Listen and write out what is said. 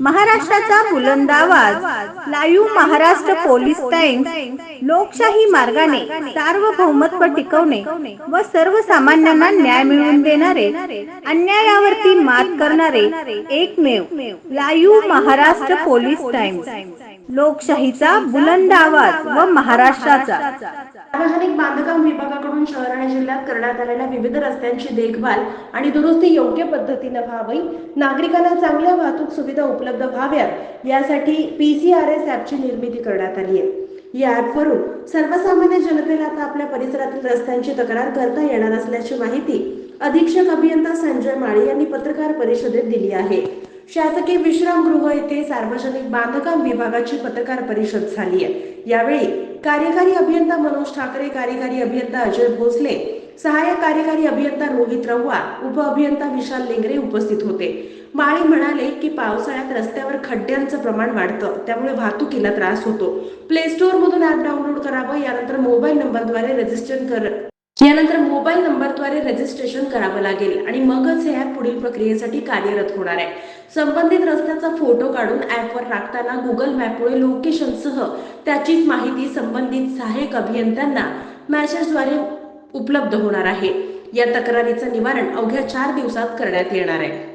महाराष्ट्राचा बुलंद आवाज. लाईव्ह महाराष्ट्र पोलीस टँक लोकशाही मार्गाने सार्वभौमत्व टिकवणे व सर्वसामान्यांना न्याय मिळवून देणारे अन्यायावरती मात करणारे एकमेव लाईव्ह महाराष्ट्र पोलीस टाइम्स लोकशाहीचा बुलंद आवाज व महाराष्ट्राचा. सार्वजनिक बांधकाम विभागाकडून शहर आणि जिल्ह्यात करण्यात आलेल्या विविध रस्त्यांची देखभाल आणि दुरुस्ती योग्य पद्धतीनं व्हावी नागरिकांना चांगल्या वाहतूक सुविधा उपलब्ध उपलब्ध व्हाव्यात यासाठी पी सी आर एस ॲपची निर्मिती करण्यात आली आहे. या ॲपवरून सर्वसामान्य जनतेला आता आपल्या परिसरातील रस्त्यांची तक्रार करता येणार असल्याची माहिती अधीक्षक अभियंता संजय माळी यांनी पत्रकार परिषदेत दिली आहे. शासकीय विश्रामगृह येथे सार्वजनिक बांधकाम विभागाची पत्रकार परिषद झाली आहे. यावेळी कार्यकारी अभियंता मनोज ठाकरे कार्यकारी अभियंता अजय भोसले सहाय्यक कार्यकारी अभियंता रोहित रव्वा उप अभियंता विशाल लेंगरे उपस्थित होते. माळी म्हणाले की पावसाळ्यात रस्त्यावर खड्ड्यांचं प्रमाण वाढतं त्यामुळे वाहतुकीला त्रास होतो. प्ले स्टोअर मधून ऍप डाउनलोड करावं यानंतर मोबाईल नंबरद्वारे रजिस्टर कर यानंतर मोबाईल नंबरद्वारे रजिस्ट्रेशन करावं लागेल आणि मगच हे ॲप पुढील प्रक्रियेसाठी कार्यरत होणार आहे. संबंधित रस्त्याचा फोटो काढून ॲपवर टाकताना गुगल मॅपमुळे लोकेशनसह त्याचीच माहिती संबंधित सहाय्यक अभियंत्यांना मॅसेजद्वारे उपलब्ध होणार आहे. या तक्रारीचं निवारण अवघ्या चार दिवसात करण्यात येणार आहे.